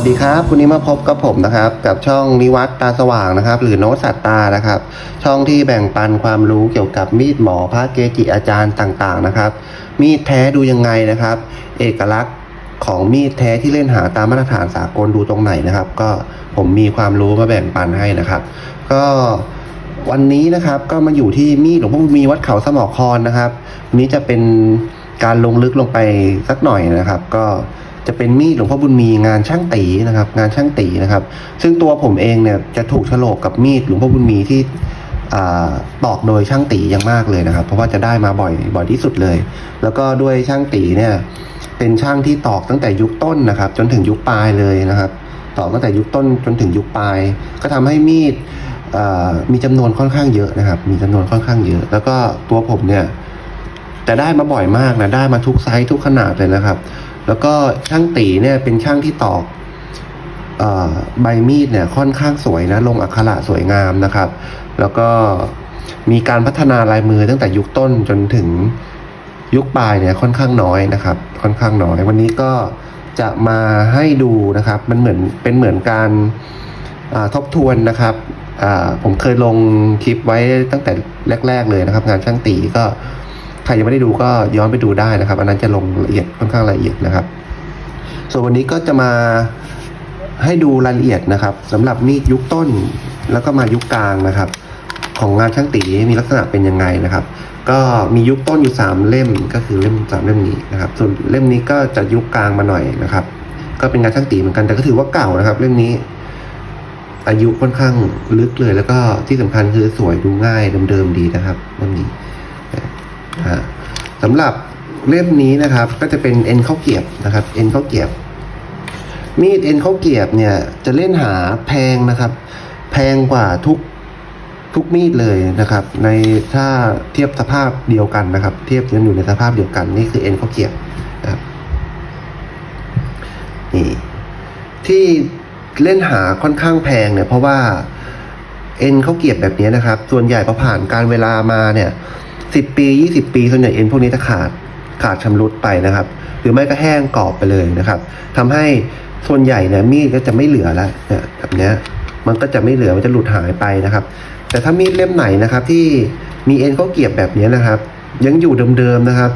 วัสดีครับวันนี้มาพบกับผมนะครับ กับช่องนิวัตตาสว่างนะครับ หรือโนสัตตานะครับ ช่องที่แบ่งปันความรู้เกี่ยวกับมีดหมอพระเกจิอาจารย์ต่างๆนะครับ มีดแท้ดูยังไงนะครับ เอกลักษณ์ของมีดแท้ที่เล่นหาตามมาตรฐานสากลดูตรงไหนนะครับ ก็ผมมีความรู้มาแบ่งปันให้นะครับ ก็วันนี้นะครับก็มาอยู่ที่มีดหลวงพ่อมีวัดเขาสมอคอนนะครับวันนี้จะเป็นการลงลึกลงไปสักหน่อยนะครับ ก็ จะเป็นมีดหลวงพ่อบุญมีงานช่างตีนะครับ งานช่างตีนะครับ ซึ่งตัวผมเองเนี่ยจะถูกฉลกกับมีดหลวงพ่อบุญมีที่ตอกโดยช่างตีอย่างมากเลยนะครับ เพราะว่าจะได้มาบ่อยบ่อยที่สุดเลย แล้วก็ด้วยช่างตีเนี่ยเป็นช่างที่ตอกตั้งแต่ยุคต้นนะครับ จนถึงยุคปลายเลยนะครับ ตอกตั้งแต่ยุคต้นจนถึงยุคปลาย ก็ทำให้มีดมีจำนวนค่อนข้างเยอะนะครับ มีจำนวนค่อนข้างเยอะ แล้วก็ตัวผมเนี่ยจะได้มาบ่อยมากนะได้มาทุกไซส์ทุกขนาดเลยนะครับ แล้วก็ช่างตีเนี่ยเป็นช่างที่ตอกใบมีดเนี่ยค่อนข้างสวยนะลงอักขระสวยงามนะครับ แล้วก็มีการพัฒนาลายมือตั้งแต่ยุคต้นจนถึงยุคปลายเนี่ยค่อนข้างน้อยนะครับ ค่อนข้างน้อย วันนี้ก็จะมาให้ดูนะครับ มันเหมือนเป็นเหมือนการทบทวนนะครับผมเคยลงคลิปไว้ตั้งแต่แรก ๆ เลยนะครับ งานช่างตีก็ ครยังไม่ได้ดูก็ย้อนไปดูได้นะครับ อันนั้นจะลงละเอียดค่อนข้างละเอียดนะครับ ส่วนวันนี้ก็จะมาให้ดูรายละเอียดนะครับสำหรับมีดยุคต้นแล้วก็มายุคกลางนะครับ ของงานช่างตีมีลักษณะเป็นยังไงนะครับ ก็มียุคต้นอยู่สามเล่มก็คือเล่มสามเล่มนี้นะครับ ส่วนเล่มนี้ก็จะยุคกลางมาหน่อยนะครับ ก็เป็นงานช่างตีเหมือนกันแต่ก็ถือว่าเก่านะครับ เล่มนี้ อายุค่อนข้างลึกเลย แล้วก็ที่สำคัญคือสวยดูง่ายเดิมๆดีนะครับเล่มนี้ สำหรับเล่มนี้นะครับ ก็จะเป็นเอ็นข้าวเกียบนะครับ เอ็นข้าวเกียบ มีดเอ็นข้าวเกียบเนี่ยจะเล่นหาแพงนะครับ แพงกว่าทุกทุกมีดเลยนะครับ ในถ้าเทียบสภาพเดียวกันนะครับ เทียบกันอยู่ในสภาพเดียวกันนี่คือเอ็นข้าวเกียบนะครับนี่ที่เล่นหาค่อนข้างแพงเนี่ยเพราะว่าเอ็นข้าวเกียบแบบนี้นะครับ ส่วนใหญ่พอผ่านการเวลามาเนี่ย สิบปียี่สิบปีส่วนใหญ่เอ็นพวกนี้จะขาดขาดชำรุดไปนะครับ หรือไม่ก็แห้งกรอบไปเลยนะครับทำให้ส่วนใหญ่เนี่ยมีดก็จะไม่เหลือแล้วเนี่ยแบบเนี้ยมันก็จะไม่เหลือมันจะหลุดหายไปนะครับ แต่ถ้ามีดเล่มไหนนะครับ ที่มีเอ็นเขาเกียบแบบนี้นะครับ ยังอยู่เดิมๆนะครับ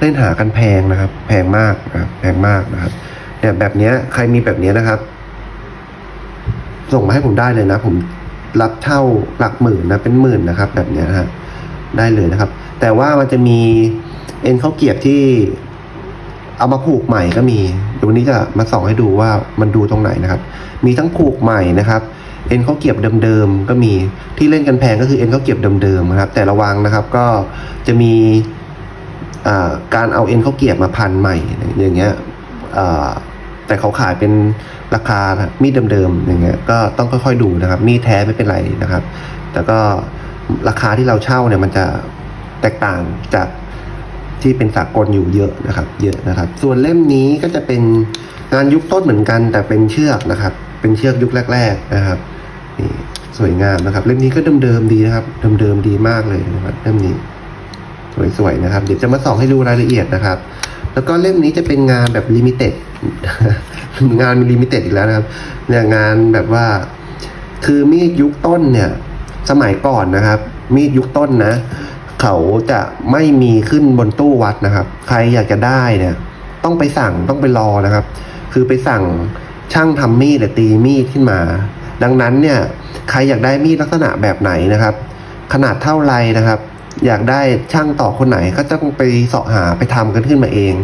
เล่นหากันแพงนะครับ แพงมากนะครับแพงมากนะครับเนี่ยแบบนี้ใครมีแบบนี้นะครับ ส่งมาให้ผมได้เลยนะ ผมรับเช่าหลักหมื่นนะเป็นหมื่นนะครับ แบบนี้นะฮะ ได้เลยนะครับ แต่ว่ามันจะมีเอ็นข้าวเกียบที่เอามาผูกใหม่ก็มีเดี๋ยววันนี้จะมาส่องให้ดูว่ามันดูตรงไหนนะครับ มีทั้งผูกใหม่นะครับเอ็นข้าวเกียบเดิมๆก็มีที่เล่นกันแพงก็คือเอ็นข้าวเกียบเดิมๆนะครับ แต่ระวังนะครับก็จะมีการเอาเอ็นข้าวเกียบมาพันใหม่อย่างเงี้ยแต่เขาขายเป็นราคามีดเดิมๆอย่างเงี้ยก็ต้องค่อยๆดูนะครับ มีดแท้ไม่เป็นไรนะครับ แต่ก็ ราคาที่เราเช่าเนี่ยมันจะแตกต่างจากที่เป็นสากลอยู่เยอะนะครับ เยอะนะครับ ส่วนเล่มนี้ก็จะเป็นงานยุคต้นเหมือนกัน แต่เป็นเชือกนะครับ เป็นเชือกยุคแรก ๆนะครับนี่สวยงามนะครับ เล่มนี้ก็เดิมๆดีนะครับ เดิมๆดีมากเลยนะครับเล่มนี้ สวยๆนะครับ เดี๋ยวจะมาส่องให้ดูรายละเอียดนะครับ แล้วก็เล่มนี้จะเป็นงานแบบลิมิเต็ดงานมีลิมิเต็ดอีกแล้วนะครับเนี่ยงานแบบว่า คือมีดยุคต้นเนี่ย สมัยก่อนนะครับ มีดยุคต้นนะ เขาจะไม่มีขึ้นบนตู้วัดนะครับ ใครอยากจะได้เนี่ย ต้องไปสั่งต้องไปรอนะครับ คือไปสั่งช่างทำมีดหรือตีมีดขึ้นมา ดังนั้นเนี่ย ใครอยากได้มีดลักษณะแบบไหนนะครับ ขนาดเท่าไรนะครับ อยากได้ช่างต่อคนไหนก็จะต้องไปเสาะหาไปทำกันขึ้นมาเอง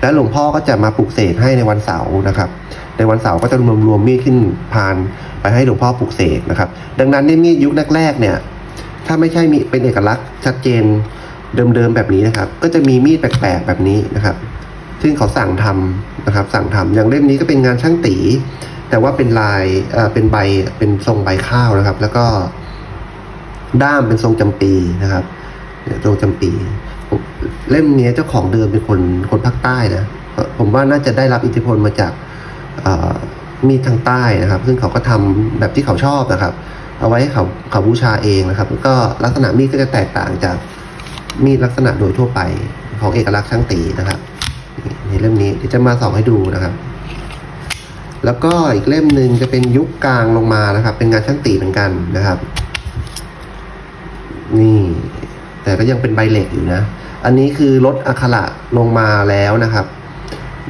แล้วหลวงพ่อก็จะมาปลูกเสกให้ในวันเสาร์นะครับ ในวันเสาร์ก็จะรวมรวมมีดขึ้นพานไปให้หลวงพ่อปลูกเสกนะครับ ดังนั้นในมีดยุคแรกๆเนี่ย ถ้าไม่ใช่มีเป็นเอกลักษณ์ชัดเจนเดิมๆแบบนี้นะครับ ก็จะมีมีดแปลกๆแบบนี้นะครับ ซึ่งเขาสั่งทำนะครับ สั่งทำอย่างเล่มนี้ก็เป็นงานช่างตี แต่ว่าเป็นลายเอ่อเป็นใบเป็นทรงใบข้าวนะครับ แล้วก็ด้ามเป็นทรงจำปีนะครับ เนี่ยทรงจำปีเล่มนี้เจ้าของเดิมเป็นคนคนภาคใต้นะผมว่าน่าจะได้รับอิทธิพลมาจากมีดทางใต้นะครับ ซึ่งเขาก็ทำแบบที่เขาชอบนะครับ เอาไว้ให้เขาเขาบูชาเองนะครับแล้วก็ลักษณะมีดก็จะแตกต่างจากมีดลักษณะโดยทั่วไปของเอกลักษณ์ช่างตีนะครับในเล่มนี้เดี๋ยวจะมาส่องให้ดูนะครับ แล้วก็อีกเล่มหนึ่งจะเป็นยุคกลางลงมานะครับ เป็นงานช่างตีเหมือนกันนะครับ นี่ แต่ก็ยังเป็นใบเหล็กอยู่นะ อันนี้คือลดอักขระลงมาแล้วนะครับ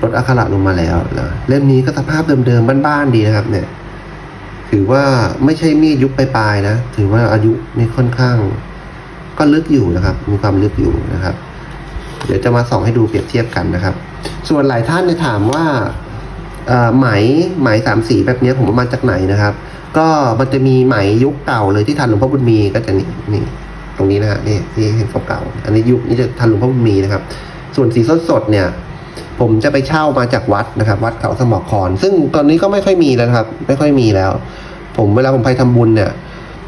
ลดอักขระลงมาแล้วนะเล่มนี้ก็สภาพเดิมๆบ้านๆดีนะครับ เนี่ย ถือว่าไม่ใช่มีดยุคปลายๆนะ ถือว่าอายุนี่ค่อนข้าง ก็ลึกอยู่นะครับ มีความลึกอยู่นะครับ เดี๋ยวจะมาส่องให้ดูเปรียบเทียบกันนะครับ ส่วนหลายท่านเนี่ยถามว่าไหมไหมสามสีแบบนี้ผมมาจากไหนนะครับ ก็มันจะมีไหมยุคเก่าเลยที่ทันหลวงพ่อบุญมีก็จะนี่นี่ ตรงนี้นะฮะนี่ที่เห็นเก่าๆอันนี้ยุคนี้จะทันหลวงพ่อบุญมีนะครับ ส่วนสีสดๆเนี่ย ผมจะไปเช่ามาจากวัดนะครับ วัดเขาสมอคอนซึ่งตอนนี้ก็ไม่ค่อยมีแล้วครับ ไม่ค่อยมีแล้ว ผมเวลาผมไปทำบุญเนี่ย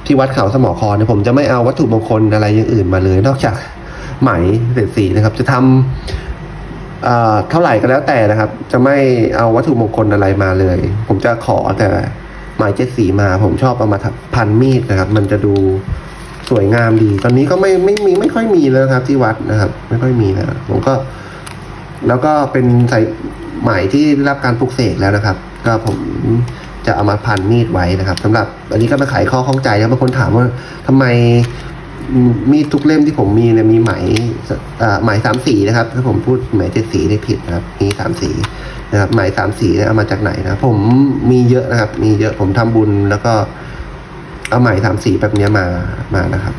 ที่วัดเขาสมอคอนเนี่ยผมจะไม่เอาวัตถุมงคลอะไรอย่างอื่นมาเลย นอกจากไหมเศษสีนะครับ จะทำเอ่อเท่าไหร่ก็แล้วแต่นะครับ จะไม่เอาวัตถุมงคลอะไรมาเลย ผมจะขอแต่ไหมเจ็ดสีมา ผมชอบเอามาทพันมีดนะครับ มันจะดู สวยงามดี ตอนนี้ก็ไม่ไม่มีไม่ค่อยมีแล้วครับ ที่วัดนะครับ ไม่ค่อยมีแล้วผมก็ แล้วก็เป็นใส่ไหมที่ได้รับการปลุกเสกแล้วนะครับ ก็ผมจะเอามาพันมีดไว้นะครับสำหรับ อันนี้ก็มาไขข้อข้องใจนะบางคนถามว่าทำไมมีดทุกเล่มที่ผมมีเนี่ยมีไหมอ่าไหมสามสีนะครับถ้าผมพูดไหมเจ็ดสีได้ผิดนะครับ มีสามสีนะครับไหมสามสีเนี่ยเอามาจากไหนนะผมมีเยอะนะครับ มีเยอะผมทำบุญแล้วก็ เอาไหมสามสีแบบนี้มามานะครับ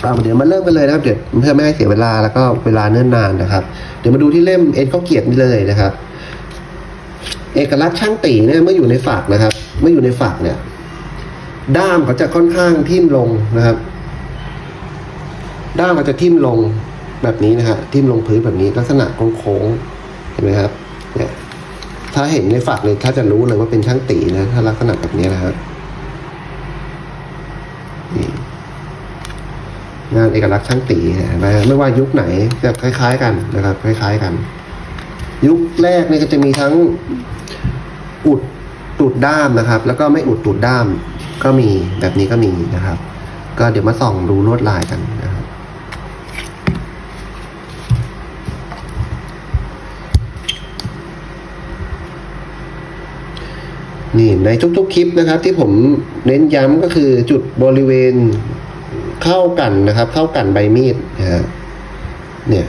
เอาเดี๋ยวมาเริ่มกันเลยนะครับเดี๋ยวเพื่อไม่ให้เสียเวลาแล้วก็เวลาเนิ่นนานนะครับ เดี๋ยวมาดูที่เล่มเอ็นข้าวเกียบนี่เลยนะครับ เอกลักษณ์ช่างตีเนี่ยเมื่ออยู่ในฝักนะครับ เมื่ออยู่ในฝักเนี่ย ด้ามเขาจะค่อนข้างทิ่มลงนะครับ ด้ามเขาจะทิ่มลงแบบนี้นะฮะทิ่มลงพื้นแบบนี้ลักษณะโค้งๆเห็นไหมครับ เนี่ย ถ้าเห็นในฝักเลยถ้าจะรู้เลยว่าเป็นช่างตีนะถ้าลักษณะแบบนี้นะครับนี่ งาน เอกลักษณ์ช่างตีเห็นไหมไม่ว่ายุคไหนจะคล้าย ๆ กันนะครับ คล้าย ๆกัน ยุคแรกนี่ก็จะมีทั้งอุดตูดด้ามนะครับ แล้วก็ไม่อุดตูดด้ามก็มีแบบนี้ก็มีนะครับ ก็เดี๋ยวมาส่องดูลวดลายกันนะครับนี่ในทุกๆคลิปนะครับ ที่ผมเน้นย้ำก็คือจุดบริเวณ เข้ากันนะครับ เข้ากันใบมีดนะฮะเนี่ย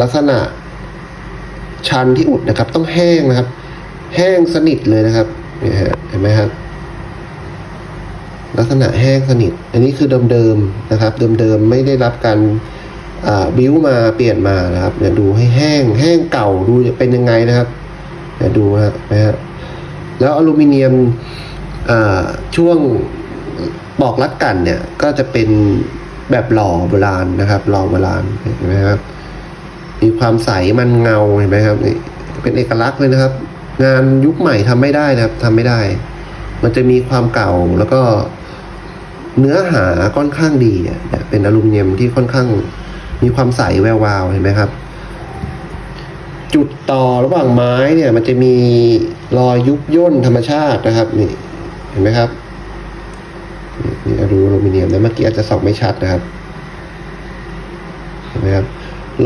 ลักษณะชันที่อุดนะครับ ต้องแห้งนะครับ แห้งสนิทเลยนะครับเนี่ยเห็นไหมครับลักษณะแห้งสนิท อันนี้คือเดิมๆนะครับ เดิมๆไม่ได้รับการบิ้วมาเปลี่ยนมานะครับเนี่ยวดูให้แห้ง แห้งเก่าดูจะเป็นยังไงนะครับเนี่ยวดูนะฮะนะฮะแล้วอลูมิเนียมอ่าช่วง ปอกรัดกันเนี่ยก็จะเป็นแบบหล่อโบราณนะครับหล่อโบราณเห็นไหมครับมีความใสมันเงาเห็นไหมครับนี่เป็นเอกลักษณ์เลยนะครับ งานยุคใหม่ทำไม่ได้นะครับทำไม่ได้ มันจะมีความเก่าแล้วก็เนื้อหาค่อนข้างดีอะเนี่ยเป็นอลูมิเนียมที่ค่อนข้างมีความใสแวววาวเห็นไหมครับ จุดต่อระหว่างไม้เนี่ย มันจะมีรอยยุบย่นธรรมชาตินะครับ นี่ เห็นไหมครับ นี่นี่อลูมิเนียมนะเมื่อกี้อาจจะส่องไม่ชัดนะครับเห็นไหมครับ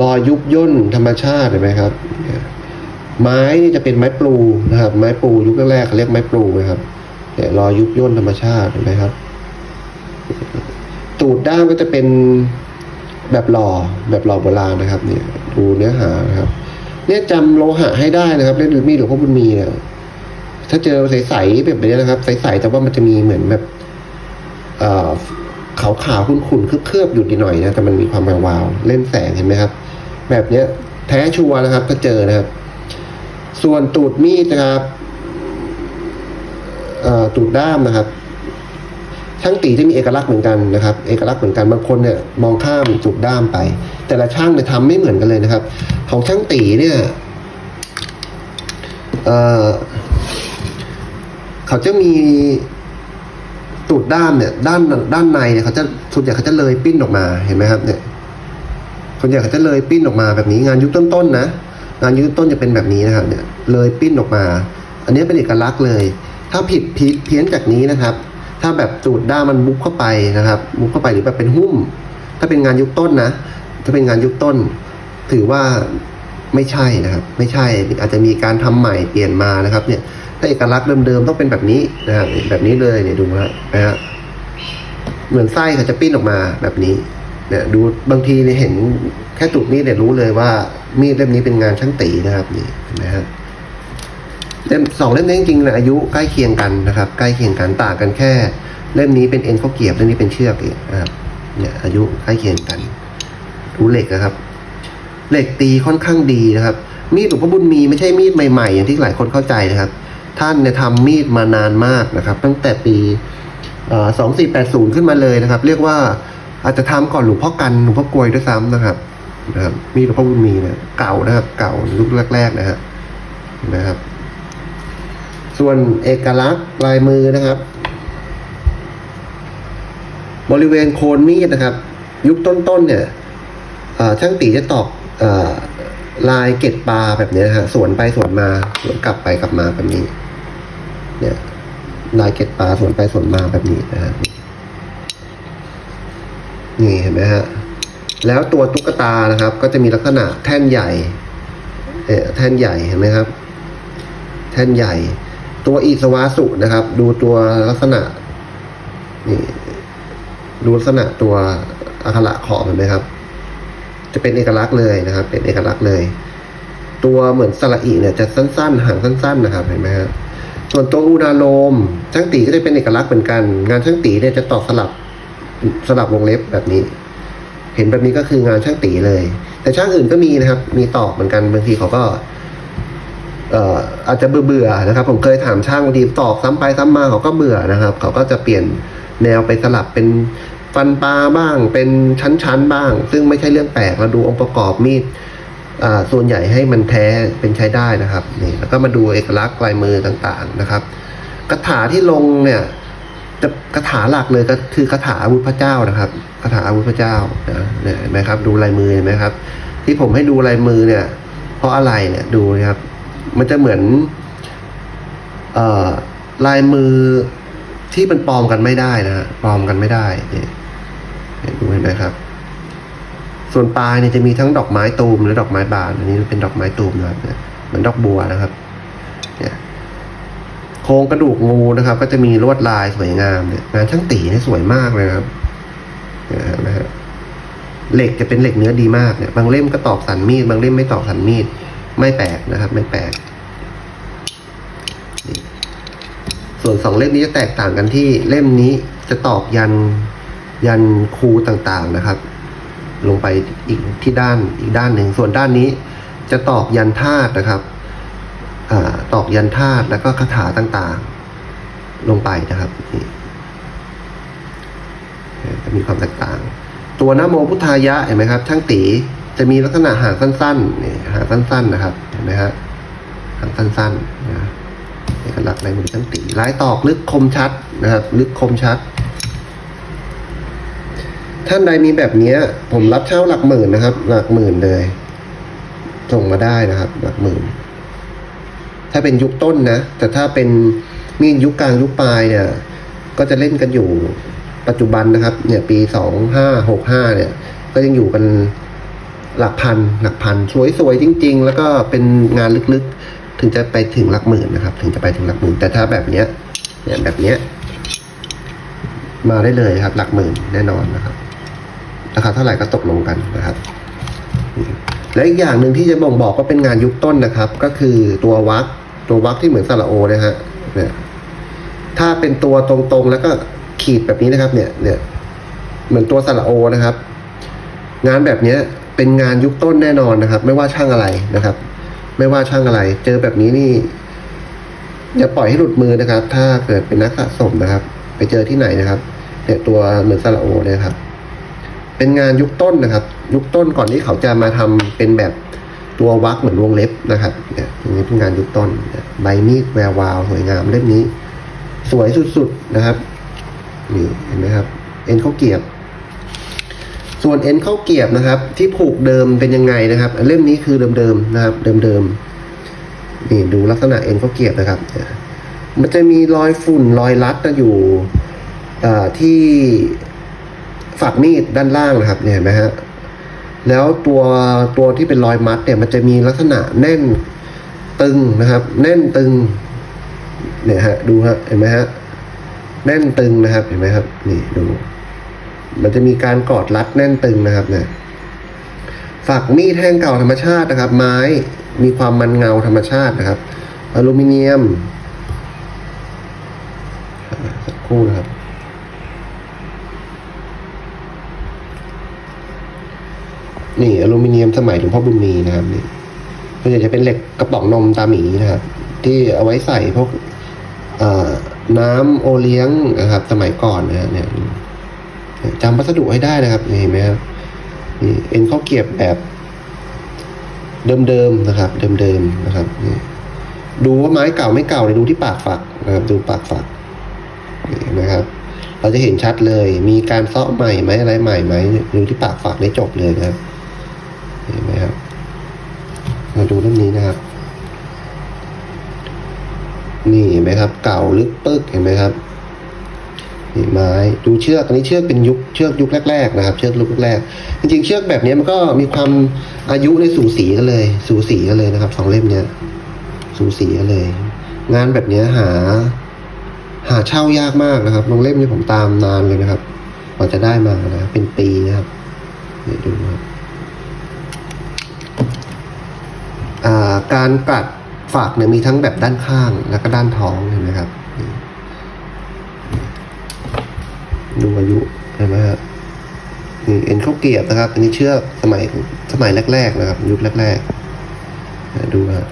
รอยุบย่นธรรมชาติเห็นไหมครับ ไม้นี่จะเป็นไม้ปลูนะครับ ไม้ปลูยุคแรกๆเขาเรียกไม้ปลูนะครับเนี่ยรอยุบย่นธรรมชาติเห็นไหมครับ ตูดด้ามก็จะเป็นแบบหล่อแบบหล่อโบราณนะครับ เนี่ยดูเนื้อหานะครับ เนี่ยจำโลหะให้ได้นะครับเล่นมีดหลวงพ่อบุญมีเนี่ยถ้าเจอใสๆแบบนี้นะครับ ใสๆแต่ว่ามันจะมีเหมือนแบบ ขาวขาวๆขุ่นเคลือบๆอยู่นิดหน่อยนะแต่มันมีความแวววาวเล่นแสงเห็นไหมครับ แบบเนี้ยแท้ชัวร์นะครับ ถ้าเจอนะครับ ส่วนตูดมีดนะครับตูดด้ามนะครับช่างตีจะมีเอกลักษณ์เหมือนกันนะครับ เอกลักษณ์เหมือนกันบางคนเนี่ยมองข้ามจุดด้ามไป แต่ละช่างเนี่ยทำไม่เหมือนกันเลยนะครับ ของช่างตีเนี่ยเเขาจะมี ตูดด้ามเนี่ย ด้านด้านในเนี่ยเขาจะส่วนใหญ่เขาจะเลยปิ้นออกมาเห็นไหมครับ เนี่ยส่วนใหญ่เขาจะเลยปิ้นออกมาแบบนี้งานยุคต้นๆนะงานยุคต้นจะเป็นแบบนี้นะครับ เนี่ย เลยปิ้นออกมา อันนี้เป็นเอกลักษณ์เลย ถ้าผิดผิดเพี้ยนจากนี้นะครับ ถ้าแบบจูดด้ามมันมุกเข้าไปนะครับ มุกเข้าไปหรือแบบเป็นหุ้ม ถ้าเป็นงานยุคต้นนะถ้าเป็นงานยุคต้น ถือว่า ไม่ใช่นะครับ ไม่ใช่อาจจะมีการทำใหม่เปลี่ยนมานะครับ เนี่ย ถ้าเอกลักษณ์เดิมๆต้องเป็นแบบนี้นะครับแบบนี้เลยเนี่ยดูนะนะฮะเหมือนไส้เขาจะปิ้นออกมาแบบนี้เนี่ยดูบางทีเนี่ยเห็นแค่จุดนี้เนี่ยรู้เลยว่า มีดเล่มนี้เป็นงานช่างตีนะครับนี่นไหมฮะเล่มสองเล่มนี้จริงๆนะอายุใกล้เคียงกันนะครับ ใกล้เคียงกันต่างกันแค่ เล่มนี้เป็นเอ็นข้าวเกียบเล่มนี้เป็นเชือกเองนะครับเนี่ยอายุใกล้เคียงกันดูเหล็กนะครับ เหล็กตีค่อนข้างดีนะครับ มีดหลวงพ่อบุญมีไม่ใช่มีดใหม่ๆ อย่างที่หลายคนเข้าใจนะครับ ท่านเนี่ยทำมีดมานานมากนะครับ ตั้งแต่ปีสองสี่แปดศูนย์ขึ้นมาเลยนะครับ เรียกว่าอาจจะทำก่อนหลวงพ่อกันหลวงพ่อกลวยด้วยซ้ำนะครับนะครับ มีดหลวงพ่อบุญมีเนี่ยเก่านะครับ เก่ายุคแรกๆนะฮะนะครับ ส่วนเอกลักษณ์ลายมือนะครับ บริเวณโคนมีดนะครับ ยุคต้นๆเนี่ยช่างตีจะตอก ลายเก็ดปลาแบบนี้นะฮะสวนไปสวนมาสวนกลับไปกลับมาแบบนี้ เนี่ยลายเก็ดปลาสวนไปสวนมาแบบนี้นะฮะนี่เห็นไหมฮะแล้วตัวตุ๊กตานะครับ ก็จะมีลักษณะแท่นใหญ่เอ่อแท่นใหญ่เห็นไหมครับ แท่นใหญ่ ตัวอิสวาสุนะครับ ดูตัวลักษณะนี่ดูลักษณะตัวอักขระขอบเห็นไหมครับ จะเป็นเอกลักษณ์เลยนะครับ เป็นเอกลักษณ์เลย ตัวเหมือนสระอีเนี่ยจะสั้นๆ หางสั้น ๆ นะครับเห็นไหมครับส่วนตัวอูนาโลมช่างตีก็จะเป็นเอกลักษณ์เหมือนกัน งานช่างตีเนี่ยจะตอกสลับสลับวงเล็บแบบนี้ เห็นแบบนี้ก็คืองานช่างตีเลย แต่ช่างอื่นก็มีนะครับ มีตอกเหมือนกันบางทีเขาก็เอ่ออาจจะเบื่อๆนะครับ ผมเคยถามช่างบางทีตอกซ้ำไปซ้ำมาเขาก็เบื่อนะครับ เขาก็จะเปลี่ยนแนวไปสลับเป็น ฟันปลาบ้าง เป็นชั้นๆบ้าง ซึ่งไม่ใช่เรื่องแปลกเราดูองค์ประกอบมีดอ่าส่วนใหญ่ให้มันแท้เป็นใช้ได้นะครับนี่แล้วก็มาดูเอกลักษณ์ลายมือต่างๆนะครับคาถาที่ลงเนี่ยจะคาถาหลักเลยก็คือคาถาอาวุธพระเจ้านะครับคาถาอาวุธพระเจ้านะเนี่ยเห็นไหมครับ ดูลายมือเห็นไหมครับ ที่ผมให้ดูลายมือเนี่ย เพราะอะไรเนี่ยดูนะครับ มันจะเหมือนเอ่อลายมือที่มันปลอมกันไม่ได้นะปลอมกันไม่ได้เนี่ย ดูเห็นไหมครับ ส่วนปลายเนี่ยจะมีทั้งดอกไม้ตูมและดอกไม้บาน อันนี้เป็นดอกไม้ตูมนะครับเนี่ยเหมือนดอกบัวนะครับ เนี่ยโครงกระดูกงูนะครับ ก็จะมีลวดลายสวยงามเนี่ยงานช่างตีเนี่ยสวยมากเลยครับเนี่ยเห็นะฮะเหล็กจะเป็นเหล็กเนื้อดีมากเนี่ย บางเล่มก็ตอกสันมีด บางเล่มไม่ตอกสันมีด ไม่แปลกนะครับ ไม่แปลก ส่วนสองเล่มนี้จะแตกต่างกันที่เล่มนี้จะตอกยัน ยันคูต่างๆนะครับ ลงไปอีกที่ด้านอีกด้านหนึ่งส่วนด้านนี้จะตอกยันธาตุนะครับอตอกยันธาตุแล้วก็คาถาต่างๆ ลงไปนะครับนี่จะมีความแตกต่าง ตัวนโมพุทธายะเห็นไหมครับช่างตีจะมีลักษณะหางสั้นๆนี่หางสั้นๆนะครับเห็นไหมฮะหางสั้นๆนะเอกลักษณ์ลายมือช่างตีลายตอกลึกคมชัดนะครับ ลึกคมชัด ท่านใดมีแบบเนี้ยผมรับเช่าหลักหมื่นนะครับ หลักหมื่นเลย ส่งมาได้นะครับ หลักหมื่น ถ้าเป็นยุคต้นนะ แต่ถ้าเป็นมียุคกลางยุคปลายเนี่ย ก็จะเล่นกันอยู่ปัจจุบันนะครับ เนี่ย ปีสองห้าหกห้าเนี่ย ก็ยังอยู่กันหลักพัน หลักพัน สวยๆจริง ๆ แล้วก็เป็นงานลึกๆ ถึงจะไปถึงหลักหมื่นนะครับ ถึงจะไปถึงหลักหมื่น แต่ถ้าแบบเนี้ยเนี่ยแบบเนี้ยมาได้เลยครับ หลักหมื่นแน่นอนนะครับ ราคาเท่าไหร่ก็ตกลงกันนะครับและอีกอย่างหนึ่งที่จะบ่งบอกว่าเป็นงานยุคต้นนะครับ ก็คือตัววักตัววักที่เหมือนสระโอนะฮะเนี่ยถ้าเป็นตัวตรงๆแล้วก็ขีดแบบนี้นะครับ เนี่ยเนี่ยเหมือนตัวสระโอนะครับ งานแบบเนี้ยเป็นงานยุคต้นแน่นอนนะครับ ไม่ว่าช่างอะไรนะครับ ไม่ว่าช่างอะไร เจอแบบนี้นี่อย่าปล่อยให้หลุดมือนะครับ ถ้าเกิดเป็นนักสะสมนะครับ ไปเจอที่ไหนนะครับเนี่ยตัวเหมือนสระโอนี่ยครับ เป็นงานยุคต้นนะครับ ยุคต้นก่อนที่เขาจะมาทำเป็นแบบตัววักเหมือนวงเล็บนะครับเนี่ยอันนี้เป็นงานยุคต้นใบมีดแวววาวสวยงามเล่มนี้ สวยสุดๆนะครับนี่เห็นไหมครับ เอ็นข้าวเกียบ ส่วนเอ็นข้าวเกียบนะครับ ที่ผูกเดิมเป็นยังไงนะครับเล่มนี้คือเดิมๆนะครับ เดิมๆนี่ดูลักษณะเอ็นข้าวเกียบนะครับมันจะมีรอยฝุ่นรอยรัดอยู่ที่ ฝักมีดด้านล่างนะครับเนี่ยเห็นไหมฮะแล้วตัวตัวที่เป็นรอยมัดเนี่ยมันจะมีลักษณะแน่นตึงนะครับ แน่นตึง เนี่ยฮะ ดูฮะเห็นไหมฮะแน่นตึงนะครับเห็นไหมครับ นี่ดู มันจะมีการกอดรัดแน่นตึงนะครับเนี่ยฝักมีดแท่งเก่าธรรมชาตินะครับ ไม้มีความมันเงาธรรมชาตินะครับ อลูมิเนียมสักครู่นะครับ นี่อลูมิเนียมสมัยหลวงพ่อบุญมีนะครับนี่ส่วนใหญ่จะเป็นเหล็กกระป๋องนมตาหมีนะครับ ที่เอาไว้ใส่พวกน้ำโอเลี้ยงนะครับ สมัยก่อนนะฮะเนี่ยจำวัสดุให้ได้นะครับเห็นไหมครับนี่เอ็นข้าวเกรียบแบบเดิมๆนะครับ เดิมๆนะครับนี่ดูว่าไม้เก่าไม่เก่าเลยดูที่ปากฝักนะครับ ดูปากฝักนี่เห็นไหมครับ เราจะเห็นชัดเลย มีการเซาะใหม่ไหมอะไรใหม่ไหมดูที่ปากฝักได้จบเลยนะครับ เห็นไหมครับ มาดูเรื่องนี้นะครับ นี่เห็นไหมครับ เก่าลึกปึ๊กเห็นไหมครับนี่ไม้ดูเชือกอันนี้เชือกเป็นยุคเชือกยุคแรกๆนะครับ เชือกยุคแรกจริงๆ เชือกแบบนี้มันก็มีความอายุในสูสีกันเลย สูสีกันเลยนะครับสองเล่มเนี้ยสูสีกันเลย งานแบบนี้หา หาเช่ายากมากนะครับบางเล่มนี่ผมตามนานเลยนะครับกว่าจะได้มานะเป็นปีนะครับนี่ดูครับ อ่า การกัดฝักเนี่ยมีทั้งแบบด้านข้างแล้วก็ด้านท้องเห็นไหมครับ ดูอายุเห็นไหมครับนี่เอ็นข้าวเกียบนะครับ อันนี้เชือกสมัยสมัยแรก ๆ นะครับ ยุคแรกๆดูครับ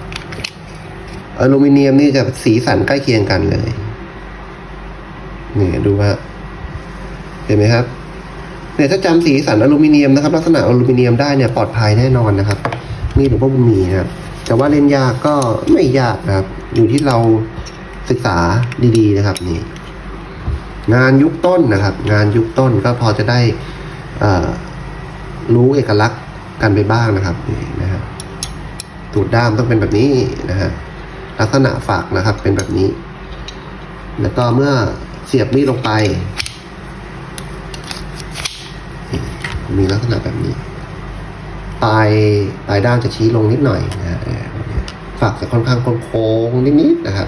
อลูมิเนียมนี่จะสีสันใกล้เคียงกันเลย นี่ดูว่าเห็นไหมครับเนี่ยถ้าจำสีสันอลูมิเนียมนะครับ ลักษณะอลูมิเนียมได้เนี่ยปลอดภัยแน่นอนนะครับ นี่หลวงพ่อบุญมีนะครับ แต่ว่าเล่นยากก็ไม่ยากนะครับ อยู่ที่เราศึกษาดีๆนะครับนี่ งานยุคต้นนะครับ งานยุคต้นก็พอจะได้รู้เอกลักษณ์กันไปบ้างนะครับนี่นะครับตูดด้ามต้องเป็นแบบนี้นะฮะลักษณะฝักนะครับเป็นแบบนี้ แล้วก็เมื่อเสียบมีดลงไป มีลักษณะแบบนี้ ปลายปลายด้ามจะชี้ลงนิดหน่อยนะฮะฝักจะค่อนข้างโค้งนิดๆนะครับ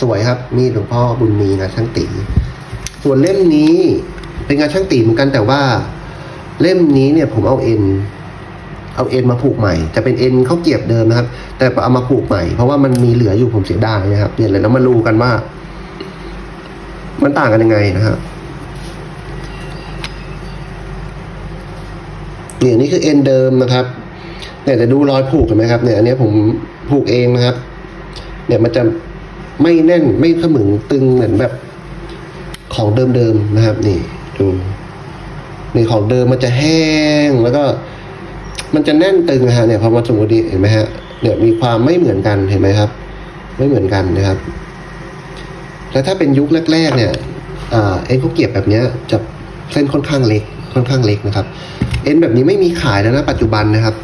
สวยครับมีหลวงพ่อบุญมีนะช่างตีส่วนเล่มนี้เป็นงานช่างตีเหมือนกันแต่ว่าเล่มนี้เนี่ยผมเอาเอ็นเอาเอ็นมาผูกใหม่ จะเป็นเอ็นเขาเกียบเดิมนะครับ แต่เอามาผูกใหม่ เพราะว่ามันมีเหลืออยู่ผมเสียดายนะครับเนี่ยเลยแล้วมาดูกันว่า มันต่างกันยังไงนะครับ เนี่ยนี่คือเอ็นเดิมนะครับเนี่ยแต่ดูรอยผูกเห็นไหมครับเนี่ยอันนี้ผมผูกเองนะครับ เนี่ยมันจะไม่แน่นไม่ขมึงตึงเหมือนแบบของเดิมๆนะครับ นี่ดูนี่ของเดิมมันจะแห้งแล้วก็ มันจะแน่นตึงนะฮะเนี่ยพอมาสมมติเห็นไหมฮะเนี่ยมีความไม่เหมือนกันเห็นไหมครับ ไม่เหมือนกันนะครับ แล้วถ้าเป็นยุคแรก ๆ เนี่ย อ่าเอ็นเขาเกรียบแบบเนี้ยจะเส้นค่อนข้างเล็กค่อนข้างเล็กนะครับ อ็นแบบนี้ไม่มีขายแล้วนะ ปัจจุบันนะครับ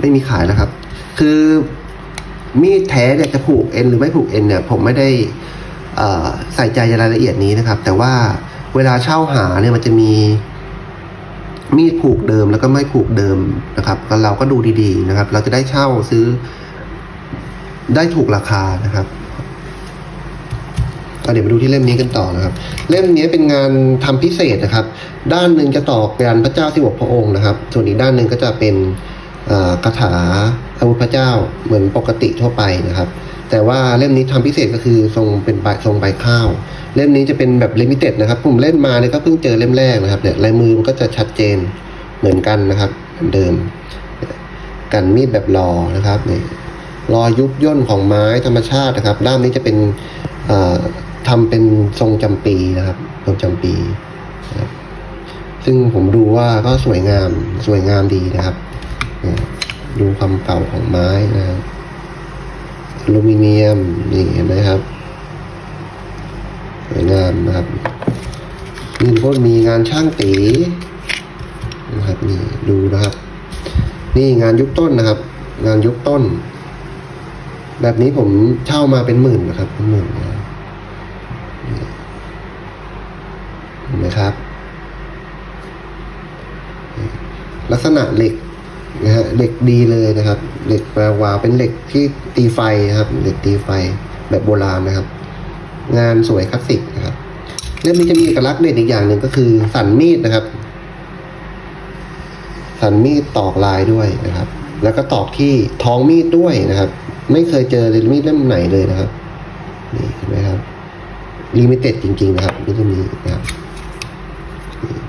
ไม่มีขายแล้วครับ คือมีดแท้เนี่ยจะผูกเอ็นหรือไม่ผูกเอ็นเนี่ย ผมไม่ได้ใส่ใจในรายละเอียดนี้นะครับ แต่ว่าเวลาเช่าหาเนี่ยมันจะมีมีดผูกเดิมแล้วก็ไม่ผูกเดิมนะครับก็เราก็ดูดีๆนะครับ เราจะได้เช่าซื้อได้ถูกราคานะครับ เดี๋ยวมาดูที่เล่มนี้กันต่อนะครับ เล่มนี้เป็นงานทำพิเศษนะครับ ด้านหนึ่งจะตอกยันพระเจ้าสิบกพระองค์นะครับ ส่วนอีกด้านหนึ่งก็จะเป็นคาถาอาวุธพระเจ้าเหมือนปกติทั่วไปนะครับ แต่ว่าเล่มนี้ทำพิเศษก็คือทรงเป็นใบทรงใบข้าว เล่มนี้จะเป็นแบบลิมิเต็ดนะครับผมเล่นมาเนี่ยก็เพิ่งเจอเล่มแรกนะครับเนี่ยลายมือมันก็จะชัดเจนเหมือนกันนะครับเหมือนเดิม กันมีดแบบรอนะครับนี่รอยุบย่นของไม้ธรรมชาตินะครับ ด้านนี้จะเป็น ทำเป็นทรงจำปีนะครับทรงจำปีนะครับซึ่งผมดูว่าก็สวยงามสวยงามดีนะครับ ดูความเก่าของไม้นะครับอลูมิเนียมนี่เห็นไหมครับ สวยงามนะครับนี่พวกมีงานช่างตีนะครับนี่ดูนะครับ นี่งานยุคต้นนะครับ งานยุคต้น แบบนี้ผมเช่ามาเป็นหมื่นนะครับเป็นหมื่นนะครับนี่เห็นไห มครับ ลักษณะเหล็กนะฮะเหล็กดีเลยนะครับ เหล็กแปลวาวเป็นเหล็กที่ตีไฟนะครับ เหล็กตีไฟแบบโบราณนะครับ งานสวยคลาสสิกนะครับเล่มนี้จะมีเอกลักษณ์เด่นอีกอย่างหนึ่งก็คือสันมีดนะครับ สันมีดตอกลายด้วยนะครับ แล้วก็ตอกที่ท้องมีดด้วยนะครับ ไม่เคยเจอเลยมีดเล่มไหนเลยนะครับนี่เห็นไหมครับลิมิเต็ดจริงๆนะครับนี่จะมีนะครับ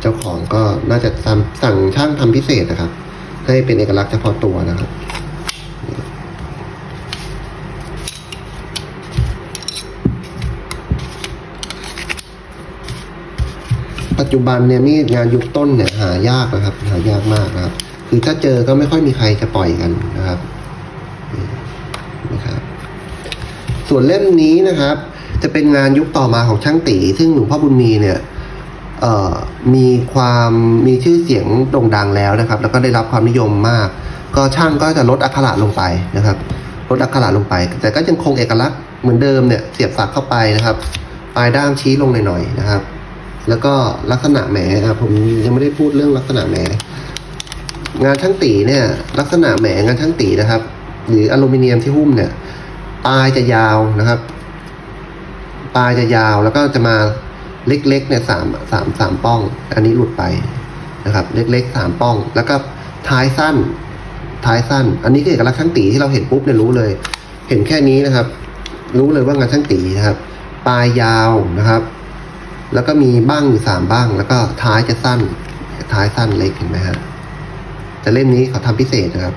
จ้าของก็น่าจะสั่งช่างทำพิเศษนะครับ ให้เป็นเอกลักษณ์เฉพาะตัวนะครับปัจจุบันเนี่ยมีดงานยุคต้นเนี่ยหายากนะครับ หายากมากนะครับ คือถ้าเจอก็ไม่ค่อยมีใครจะปล่อยกันนะครับนะครับ ส่วนเล่มนี้นะครับ จะเป็นงานยุคต่อมาของช่างตี ซึ่งหลวงพ่อบุญมีเนี่ย มีความมีชื่อเสียงโด่งดังแล้วนะครับ แล้วก็ได้รับความนิยมมาก ก็ช่างก็จะลดอักขระลงไปนะครับลดอักขระลงไป แต่ก็ยังคงเอกลักษณ์เหมือนเดิมเนี่ยเสียบฝักเข้าไปนะครับ ปลายด้ามชี้ลงหน่อยๆนะครับ แล้วก็ลักษณะแหมผมยังไม่ได้พูดเรื่องลักษณะแหมงานช่างตีเนี่ย ลักษณะแหมงานช่างตีนะครับ หรืออลูมิเนียมที่หุ้มเนี่ยปลายจะยาวนะครับ ปลายจะยาวแล้วก็จะมา เล็กๆเนี่ยสามสามสามป้อง อันนี้หลุดไปนะครับ เล็กๆสามป้อง แล้วก็ท้ายสั้น ท้ายสั้น อันนี้คือเอกลักษณ์ช่างตีที่เราเห็นปุ๊บเนี่ยรู้เลย เห็นแค่นี้นะครับ รู้เลยว่างานช่างตีนะครับ ปลายยาวนะครับ แล้วก็มีบ้างอยู่สามบ้าง แล้วก็ท้ายจะสั้น ท้ายสั้นเล็กเห็นไหมฮะแต่เล่มนี้เขาทำพิเศษนะครับ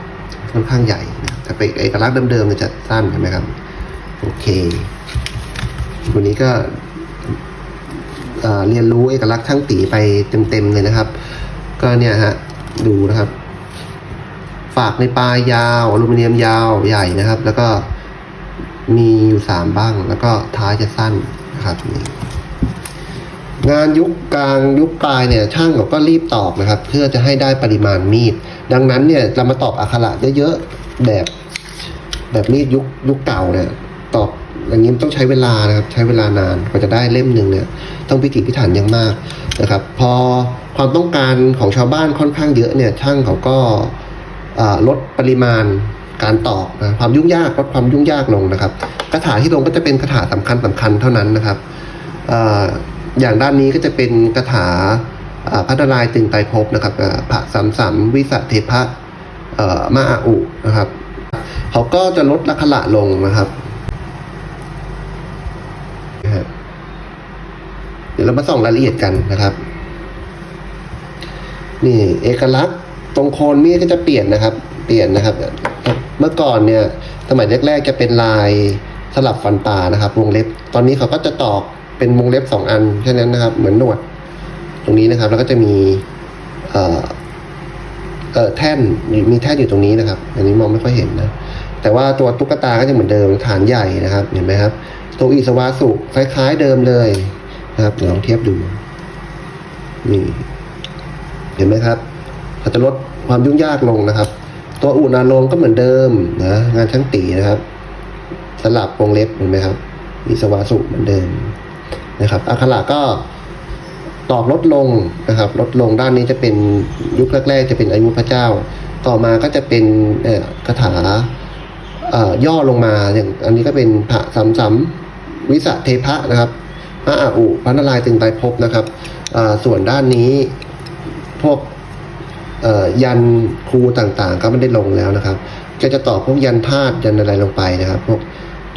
ค่อนข้างใหญ่นะแต่เป็นเอกลักษณ์เดิมๆเนี่ยจะสั้นเห็นไหมครับ โอเควันนี้ก็ เเรียนรู้เอกลักษณ์ช่างตีไปเต็มๆเลยนะครับ ก็เนี่ยฮะดูนะครับ ฝากในปลายยาวอลูมิเนียมยาวใหญ่นะครับ แล้วก็มีอยู่สามบ้าง แล้วก็ท้ายจะสั้นนะครับนี่งานยุคกลางยุคปลายเนี่ยช่างเขาก็รีบตอกนะครับ เพื่อจะให้ได้ปริมาณมีด ดังนั้นเนี่ยเรามาตอกอักขระเยอะๆแบบ แบบมีดยุคยุคเก่าเนี่ยตอก อย่างนี้ต้องใช้เวลานะครับใช้เวลานานกว่าจะได้เล่มหนึ่งเนี่ยต้องพิถีพิถันอย่างมากนะครับพอความต้องการของชาวบ้านค่อนข้างเยอะเนี่ยช่างเขาก็ลดปริมาณการตอกนะความยุ่งยากลดความยุ่งยากลงนะครับคาถาที่ลงก็จะเป็นคาถาสำคัญสำคัญเท่านั้นนะครับอย่างด้านนี้ก็จะเป็นคาถาพระนายตึงไตรภพนะครับพระสัมสัมวิสเทพะมาอาอุนะครับเขาก็จะลดลักขระลงนะครับนะฮะ เรามาส่องรายละเอียดกันนะครับ นี่เอกลักษณ์ตรงโคนมีดก็จะเปลี่ยนนะครับ เปลี่ยนนะครับ เมื่อก่อนเนี่ย สมัยแรกๆจะเป็นลายสลับฟันปลานะครับ วงเล็บ ตอนนี้เขาก็จะตอกเป็นวงเล็บสองอันแค่นั้นนะครับ เหมือนหนวด ตรงนี้นะครับ แล้วก็จะมีเอ่อเอ่อแท่นมีแท่นอยู่ตรงนี้นะครับ อันนี้มองไม่ค่อยเห็นนะ แต่ว่าตัวตุ๊กตาก็จะเหมือนเดิมฐานใหญ่นะครับ เห็นไหมครับตัวอิสวาสุคล้ายๆเดิมเลย นะครับเดี๋ยวลองเทียบดูนี่เห็นไหมครับเขาจะลดความยุ่งยากลงนะครับ ตัวอุณาลมก็เหมือนเดิมนะงานช่างตีนะครับ สลับวงเล็บเห็นไหมครับอิสวาสุเหมือนเดิมนะครับอักขระก็ตอกลดลงนะครับ ลดลงด้านนี้จะเป็นยุคแรกๆ จะเป็นอายุพระเจ้า ต่อมาก็จะเป็นเอ่อคาถาเอ่อย่อลงมาอย่างอันนี้ก็เป็นพระสัมสัมวิสะเทพะนะครับ พระอาอุพระนารายณ์ตึงไตรภพนะครับส่วนด้านนี้พวกยันครูต่างๆ ก็ไม่ได้ลงแล้วนะครับก็จะต่อพวกยันธาตุยันอะไรลงไปนะครับพวก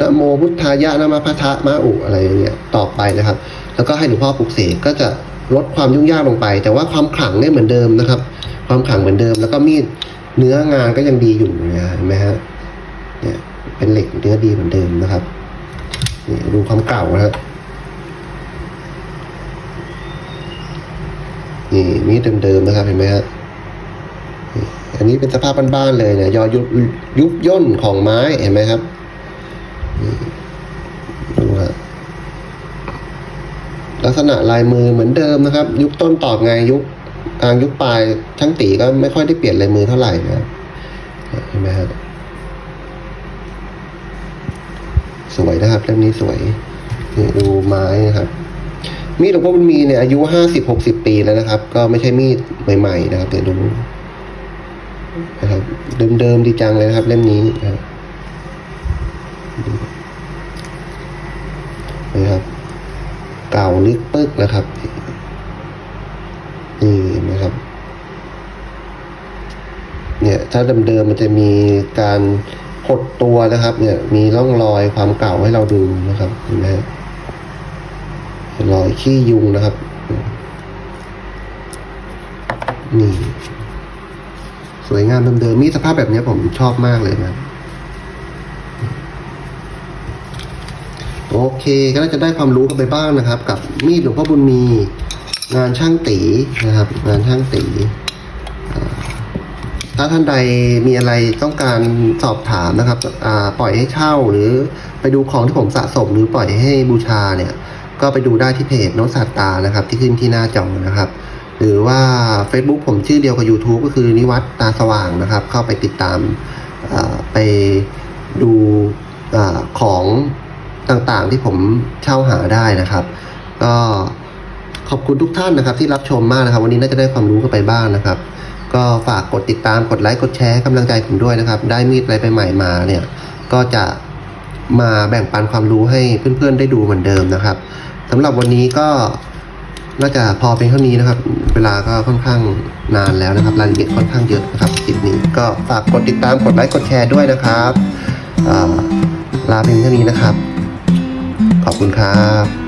นะโมพุทธายะนมะพะทะมะอุอะไรอย่างเงี้ยต่อไปนะครับ แล้วก็ให้หลวงพ่อปลุกเสกก็จะลดความยุ่งยากลงไป แต่ว่าความขลังเนี่ยเหมือนเดิมนะครับ ความขลังเหมือนเดิม แล้วก็มีดเนื้องานก็ยังดีอยู่นะเห็นไหมฮะเนี่ยเป็นเหล็กเนื้อดีเหมือนเดิมนะครับนี่ดูความเก่านะครับ นี่มีดเดิมๆนะครับเห็นไหมฮะอันนี้เป็นสภาพบ้านๆเลยเนี่ยยอยุบยุบย่นของไม้เห็นไหมครับดูฮะลักษณะลายมือเหมือนเดิมนะครับ ยุคต้นตอบไงยุคกลางยุคปลายช่างตีก็ไม่ค่อยได้เปลี่ยนลายมือเท่าไหร่นะครับเห็นไหมครับสวยนะครับเล่มนี้สวยนี่ดูไม้นะครับ มีดหลวงพ่อบุญมีเนี่ยอายุห้าสิบหกสิบปีแล้วนะครับ ก็ไม่ใช่มีดใหม่ๆนะครับเดี๋ยวดูนะครับเดิมๆดีจังเลยนะครับเล่มนี้นะครับ เก่าลึกปึ๊กนะครับนี่นะครับ เนี่ยถ้าเดิมๆมันจะมีการหดตัวนะครับ เนี่ยมีร่องรอยความเก่าให้เราดูนะครับเห็นไหม อยขี้ยุงนะครับ นี่ สวยงามเดิมๆมีสภาพแบบนี้ผมชอบมากเลยนะโอเคก็น่าจะได้ความรู้กันไปบ้างนะครับ กับมีดหลวงพ่อบุญมีงานช่างตีนะครับ งานช่างตีถ้าท่านใดมีอะไรต้องการสอบถามนะครับปล่อยให้เช่าหรือไปดูของที่ผมสะสมหรือปล่อยให้บูชาเนี่ย ก็ไปดูได้ที่เพจโนสัตตานะครับ ที่ขึ้นที่หน้าจอนะครับ หรือว่า Facebook ผมชื่อเดียวกับ YouTube ก็คือนิวัตตาสว่างนะครับ เข้าไปติดตามไปดูอของต่างๆที่ผมเช่าหาได้นะครับ ก็ขอบคุณทุกท่านนะครับที่รับชมมากนะครับ วันนี้น่าจะได้ความรู้กันไปบ้างนะครับ ก็ฝากกดติดตามกดไลค์กดแชร์กำลังใจผมด้วยนะครับ ได้มีดอะไรไปใหม่มาเนี่ย ก็จะ มาแบ่งปันความรู้ให้เพื่อนๆได้ดูเหมือนเดิมนะครับสำหรับวันนี้ก็น่าจะพอเป็นเท่านี้นะครับ เวลาก็ค่อนข้างนานแล้วนะครับ รายละเอียดค่อนข้างเยอะนะครับคลิปนี้ก็ฝากกดติดตามกดไลค์กดแชร์ด้วยนะครับลาเพียงเท่านี้นะครับ ขอบคุณครับ